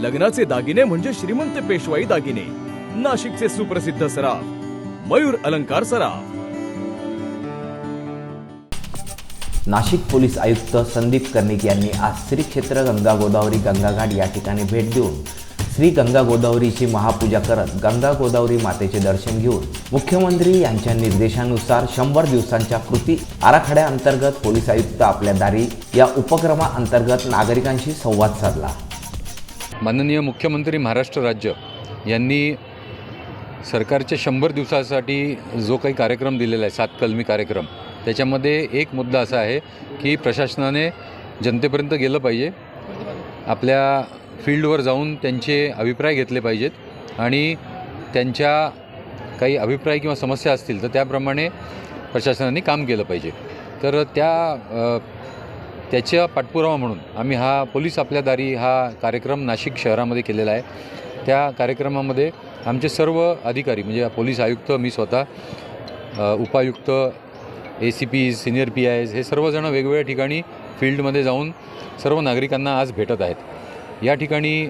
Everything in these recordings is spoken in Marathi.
लग्नाचे दागिने म्हणजे श्रीमंत पेशवाई दागिने. नाशिकचे सुप्रसिद्ध सराफ मयूर अलंकार सराफ. नाशिक पोलीस आयुक्त संदीप कर्णिक यांनी आज श्री क्षेत्र गंगा गोदावरी गंगाघाट या ठिकाणी भेट देऊन श्री गंगा गोदावरीची महापूजा करत गंगा गोदावरी मातेचे दर्शन घेऊन मुख्यमंत्री यांच्या निर्देशानुसार शंभर दिवसांच्या कृती आराखड्याअंतर्गत पोलीस आयुक्त आपल्या दारी या उपक्रमाअंतर्गत नागरिकांशी संवाद साधला. माननीय मुख्यमंत्री महाराष्ट्र राज्य यांनी सरकारच्या शंभर दिवसासाठी जो काही कार्यक्रम दिलेला आहे सात कलमी कार्यक्रम त्याच्यामध्ये एक मुद्दा असा आहे की प्रशासनाने जनतेपर्यंत गेलं पाहिजे. आपल्या फील्डवर जाऊन त्यांचे अभिप्राय घेतले पाहिजेत आणि त्यांच्या काही अभिप्राय किंवा समस्या असतील तर त्याप्रमाणे प्रशासनाने काम केलं पाहिजे. तर त्या त्याच्या पाठपुरावा म्हणून आम्ही हा पोलीस आपल्या दारी हा कार्यक्रम नाशिक शहरामध्ये केलेला आहे. त्या कार्यक्रमामध्ये आमचे सर्व अधिकारी म्हणजे पोलीस आयुक्त मी स्वतः उपायुक्त A C P senior PIs हे सर्वजण वेगवेगळ्या ठिकाणी फील्डमध्ये जाऊन सर्व नागरिकांना आज भेटत आहेत. या ठिकाणी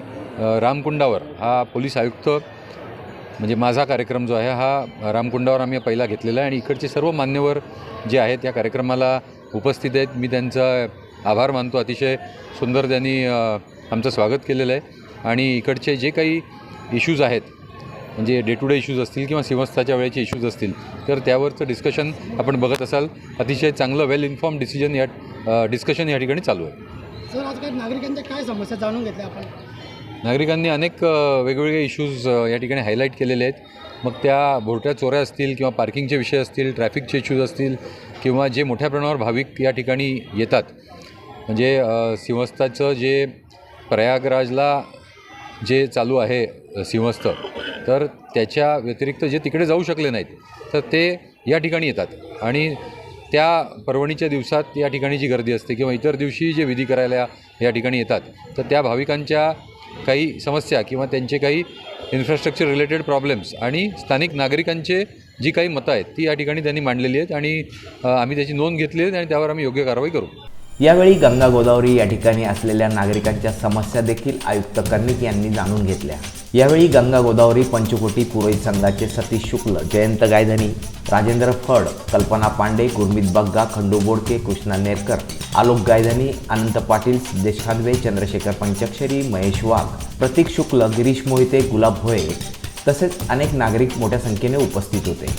रामकुंडावर हा पोलीस आयुक्त म्हणजे माझा कार्यक्रम जो आहे हा रामकुंडावर आम्ही पहिला घेतलेला आहे आणि इकडचे सर्व मान्यवर जे आहेत या कार्यक्रमाला उपस्थित आहेत. मी त्यांचा आभार मानतो. अतिशय सुंदर त्यांनी आमचं स्वागत केलेलं आहे. आणि इकडचे जे काही इश्यूज आहेत म्हणजे डे टू डे इश्यूज असतील किंवा सिंहस्थाच्या वेळेचे इश्यूज असतील तर त्यावरचं डिस्कशन आपण बघत असाल. अतिशय चांगलं वेल इन्फॉर्म डिसिजन या डिस्कशन या ठिकाणी चालू आहे. सर आज नागरिकांच्या काय समस्या जाणून घेतल्या आपण? नागरिकांनी अनेक वेगवेगळे इश्यूज या ठिकाणी हायलाईट केलेले आहेत. मग त्या भोरट्या चोऱ्या असतील किंवा पार्किंगचे विषय असतील ट्रॅफिकचे इश्यूज असतील किंवा जे मोठ्या प्रमाणावर भाविक या ठिकाणी येतात म्हणजे सिंहस्थाचं जे प्रयागराजला जे चालू आहे सिंहस्थ तर त्याच्या व्यतिरिक्त जे तिकडे जाऊ शकले नाहीत तर ते या ठिकाणी येतात. आणि त्या पर्वणीच्या दिवसात या ठिकाणी जी गर्दी असते किंवा इतर दिवशी जे विधी करायला या ठिकाणी येतात तर त्या भाविकांच्या काही समस्या किंवा त्यांचे काही इन्फ्रास्ट्रक्चर रिलेटेड प्रॉब्लेम्स आणि स्थानिक नागरिकांचे जी काही मतं आहेत ती या ठिकाणी त्यांनी मांडलेली आहेत आणि आम्ही त्याची नोंद घेतली आहे आणि त्यावर आम्ही योग्य कारवाई करू. यावेळी गंगा गोदावरी या ठिकाणी असलेल्या नागरिकांच्या समस्या देखील आयुक्त कर्णिक यांनी जाणून घेतल्या. यावेळी गंगा गोदावरी पंचकोटी पुरोहित संघाचे सतीश शुक्ल जयंत गायधनी राजेंद्र फड कल्पना पांडे गुरमीत बग्गा खंडू बोडके कृष्णा नेरकर आलोक गायधनी अनंत पाटील सिद्धेश खानवे चंद्रशेखर पंचक्षरी महेश वाघ प्रतीक शुक्ल गिरीश मोहिते गुलाब भोये तसेच अनेक नागरिक मोठ्या संख्येने उपस्थित होते.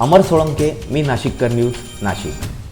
अमर सोळंके मी नाशिककर न्यूज नाशिक.